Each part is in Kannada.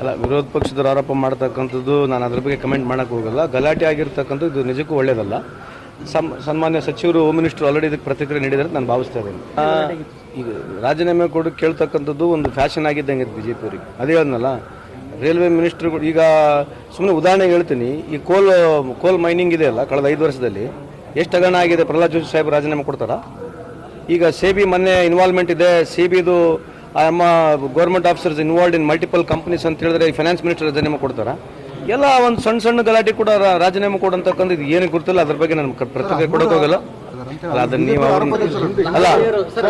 ಅಲ್ಲ, ವಿರೋಧ ಪಕ್ಷದವ್ರು ಆರೋಪ ಮಾಡ್ತಕ್ಕಂಥದ್ದು ನಾನು ಅದ್ರ ಬಗ್ಗೆ ಕಮೆಂಟ್ ಮಾಡೋಕ್ಕೆ ಹೋಗಲ್ಲ. ಗಲಾಟೆ ಆಗಿರ್ತಕ್ಕಂಥದ್ದು ಇದು ನಿಜಕ್ಕೂ ಒಳ್ಳೆಯದಲ್ಲ ಸಮ್, ಸನ್ಮಾನ್ಯ ಸಚಿವರು ಹೋಮ್ ಮಿನಿಸ್ಟರ್ ಆಲ್ರೆಡಿ ಇದಕ್ಕೆ ಪ್ರತಿಕ್ರಿಯೆ ನೀಡಿದ್ದಾರೆ ನಾನು ಭಾವಿಸ್ತಾ ಇದ್ದೀನಿ. ಈಗ ರಾಜೀನಾಮೆ ಕೊಡು, ಕೇಳ್ತಕ್ಕಂಥದ್ದು ಒಂದು ಫ್ಯಾಷನ್ ಆಗಿದ್ದಂಗೆ ಬಿ ಜೆ ಪಿಯವರಿಗೆ ಅದೇ ಹೇಳಿದ್ನಲ್ಲ ರೈಲ್ವೆ ಮಿನಿಸ್ಟ್ರುಗಳು ಈಗ ಸುಮ್ಮನೆ ಉದಾಹರಣೆ ಹೇಳ್ತೀನಿ, ಈ ಕೋಲ್ ಕೋಲ್ ಮೈನಿಂಗ್ ಇದೆ ಅಲ್ಲ, ಕಳೆದ ಐದು ವರ್ಷದಲ್ಲಿ, ಎಷ್ಟು ಹಗರಣ ಆಗಿದೆ? ಪ್ರಹ್ಲಾದ್ ಜೋಶಿ ಸಾಹೇಬ್ ರಾಜೀನಾಮೆ ಕೊಡ್ತಾರಾ? ಈಗ ಸಿ ಬಿ ಮೊನ್ನೆ ಇನ್ವಾಲ್ವ್ಮೆಂಟ್ ಇದೆ ಸಿ ಬಿದು ಅಮ್ಮ government officers involved in multiple companies ಅಂತ ಹೇಳಿದ್ರೆ ಫೈನಾನ್ಸ್ ಮಿನಿಸ್ಟರ್ ರಾಜೀನಾಮೆ ಕೊಡ್ತಾರೆ? ಎಲ್ಲ ಒಂದು ಸಣ್ಣ ಸಣ್ಣ ಗಲಾಟೆ ಕೂಡ ರಾಜೀನಾಮೆ ಕೊಡಂತಕ್ಕಂಥ ಇದು ಏನು ಗೊತ್ತಿಲ್ಲ ಅದ್ರ ಬಗ್ಗೆ ನಾನು ಪ್ರತಿಕ್ರಿಯೆ ಕೊಡೋಕ್ಕೋಗಲ್ಲ ಅಲ್ಲ ಅದನ್ನ ನೀವು ಅಲ್ಲ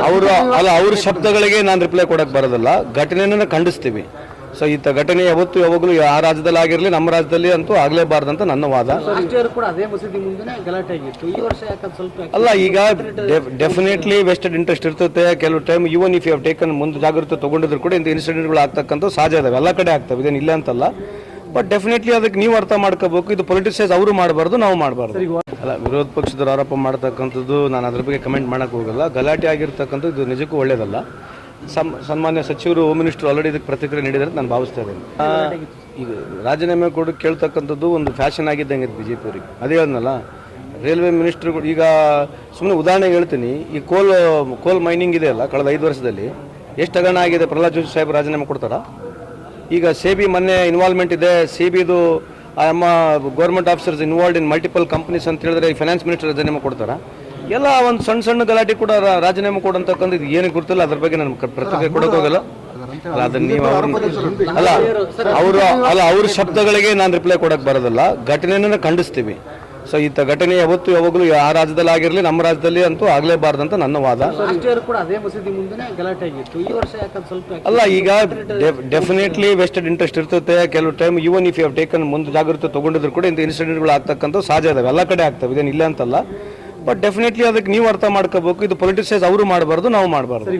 ಅವರು ಅಲ್ಲ ಅವ್ರ ಶಬ್ದಗಳಿಗೆ ನಾನು ರಿಪ್ಲೈ ಕೊಡಕ್ಕೆ ಬರೋದಲ್ಲ. ಘಟನೆಯನ್ನು ಖಂಡಿಸ್ತೀವಿ. ಸೊ ಈ ಘಟನೆ ಯಾವತ್ತು ಯಾವಾಗಲೂ ಆ ರಾಜ್ಯದಲ್ಲಿ ಆಗಿರಲಿ ನಮ್ಮ ರಾಜ್ಯದಲ್ಲಿ ಅಂತೂ ಆಗಲೇಬಾರ್ದಂತ ನನ್ನ ವಾದ. ಅಲ್ಲ ಈಗ ಡೆಫಿನೆಟ್ಲಿ ವೆಸ್ಟೆಡ್ ಇಂಟ್ರೆಸ್ಟ್ ಇರ್ತದೆ. ಕೆಲವು time even if you taken ಮುಂದೆ ಜಾಗೃತಿ ತಗೊಂಡಿದ್ರು ಕೂಡ ಇಂಥ ಇನ್ಸಿಡೆಂಟ್ಗಳು ಆಗ್ತಕ್ಕಂಥ ಸಹಜ ಇದಾವೆ. ಎಲ್ಲ ಕಡೆ ಆಗ್ತವೆ ಇದೇನು ಇಲ್ಲ ಅಂತಲ್ಲ. ಬಟ್ ಡೆಫಿನೆಟ್ಲಿ ಅದಕ್ಕೆ ನೀವು ಅರ್ಥ ಮಾಡ್ಕೋಬೇಕು. ಇದು ಪೊಲಿಟಿಸೈಸ್ ಅವರು ಮಾಡಬಾರ್ದು ನಾವು ಮಾಡಬಾರ್ದು. ಅಲ್ಲ ವಿರೋಧ ಪಕ್ಷದ ಆರೋಪ ಮಾಡ್ತಕ್ಕಂಥದ್ದು ನಾನು ಅದ್ರ ಬಗ್ಗೆ ಕಮೆಂಟ್ ಮಾಡೋಕ್ಕೆ ಹೋಗಲ್ಲ. ಗಲಾಟೆ ಆಗಿರ್ತಕ್ಕಂಥದ್ದು ಇದು ನಿಜಕ್ಕೂ ಒಳ್ಳೆಯದಲ್ಲ ಸನ್ಮಾನ್ಯ ಸಚಿವರು ಹೋಮ್ ಮಿನಿಸ್ಟರ್ ಆಲ್ರೆಡಿ ಇದಕ್ಕೆ ಪ್ರತಿಕ್ರಿಯೆ ನೀಡಿದ್ದಾರೆ ನಾನು ಭಾವಿಸ್ತಾ ಇದ್ದೇನೆ ಈಗ ರಾಜೀನಾಮೆ ಕೊಡು, ಕೇಳ್ತಕ್ಕಂಥದ್ದು ಒಂದು ಫ್ಯಾಷನ್ ಆಗಿದ್ದಂಗೆ ಬಿ ಜೆ ಪಿಯವರಿಗೆ ಅದೇ ಹೇಳಿದ್ನಲ್ಲ ರೈಲ್ವೆ ಮಿನಿಸ್ಟ್ರುಗಳು ಈಗ ಸುಮ್ಮನೆ ಉದಾಹರಣೆ ಹೇಳ್ತೀನಿ, ಈ ಕೋಲ್ ಕೋಲ್ ಮೈನಿಂಗ್ ಇದೆ ಅಲ್ಲ, ಕಳೆದ ಐದು ವರ್ಷದಲ್ಲಿ, ಎಷ್ಟು ಹಗರಣ ಆಗಿದೆ, ಪ್ರಹ್ಲಾದ್ ಜೋಶಿ ಸಾಹೇಬ್ ರಾಜೀನಾಮೆ ಕೊಡ್ತಾರಾ? ಈಗ ಸಿ ಬಿ ಮೊನ್ನೆ ಇನ್ವಾಲ್ವ್ಮೆಂಟ್ ಇದೆ ಸಿ ಬಿದು ನಮ್ಮ government officers involved in multiple companies ಅಂತ ಹೇಳಿದ್ರೆ ಫೈನಾನ್ಸ್ ಮಿನಿಸ್ಟರ್ ರಾಜೀನಾಮೆ ಕೊಡ್ತಾರ? ಎಲ್ಲ ಒಂದು ಸಣ್ಣ ಸಣ್ಣ ಗಲಾಟೆ ಕೂಡ ರಾ- ರಾಜೀನಾಮೆ ಕೊಡಂತಕ್ಕಂಥ ಇದು ಏನು ಗೊತ್ತಿಲ್ಲ ಅದ್ರ ಬಗ್ಗೆ ನಮ್ಗೆ ಪ್ರತಿಕ್ರಿಯೆ ಕೊಡೋಕೆ ಹೋಗಲ್ಲ. ಅಲ್ಲ ಅದನ್ನ ನೀವು ಅವ್ರನ್ನ ಅಲ್ಲ ಅವರು ಅಲ್ಲ ಅವ್ರ ಶಬ್ದಗಳಿಗೆ ನಾನು ರಿಪ್ಲೈ ಕೊಡಕ್ಕೆ ಬರೋದಲ್ಲ. ಘಟನೆಯನ್ನ ಖಂಡಿಸ್ತೀವಿ. ಸೊ ಈ ಘಟನೆ ಯಾವತ್ತು ಯಾವಾಗಲೂ ಆ ರಾಜ್ಯದಲ್ಲಿ ಆಗಿರಲಿ ನಮ್ಮ ರಾಜ್ಯದಲ್ಲಿ ಅಂತೂ ಆಗಲೇಬಾರ್ದಂತ ನನ್ನ ವಾದ. ಲಾಸ್ಟ್ ಇಯರ್ ಕೂಡ ಅದೇ ಮಸೀದಿ ಮುಂದೆನೇ ಗಲಾಟೆ ಆಗಿತ್ತು. ಈ ವರ್ಷ ಯಾಕಂದ್ರೆ ಸ್ವಲ್ಪ ಅಲ್ಲ ಈಗ ಡೆಫಿನೆಟ್ಲಿ ವೆಸ್ಟೆಡ್ ಇಂಟ್ರೆಸ್ಟ್ ಇರ್ತದೆ. ಕೆಲವು time even if you taken ಮುಂದೆ ಜಾಗೃತಿ ತಗೊಂಡಿದ್ರು ಕೂಡ ಇಂಥ ಇನ್ಸಿಡೆಂಟ್ಗಳು ಆಗ್ತಕ್ಕಂಥ ಸಹಜ ಇದಾವೆ. ಎಲ್ಲ ಕಡೆ ಆಗ್ತವೆ ಇದೇನು ಇಲ್ಲ ಅಂತಲ್ಲ. ಬಟ್ ಡೆಫಿನೆಟ್ಲಿ ಅದಕ್ಕೆ ನೀವು ಅರ್ಥ ಮಾಡ್ಕೋಬೇಕು. ಇದು ಪೊಲಿಟಿಸೈಸ್ ಅವರು ಮಾಡಬಾರ್ದು ನಾವು ಮಾಡಬಾರ್ದು.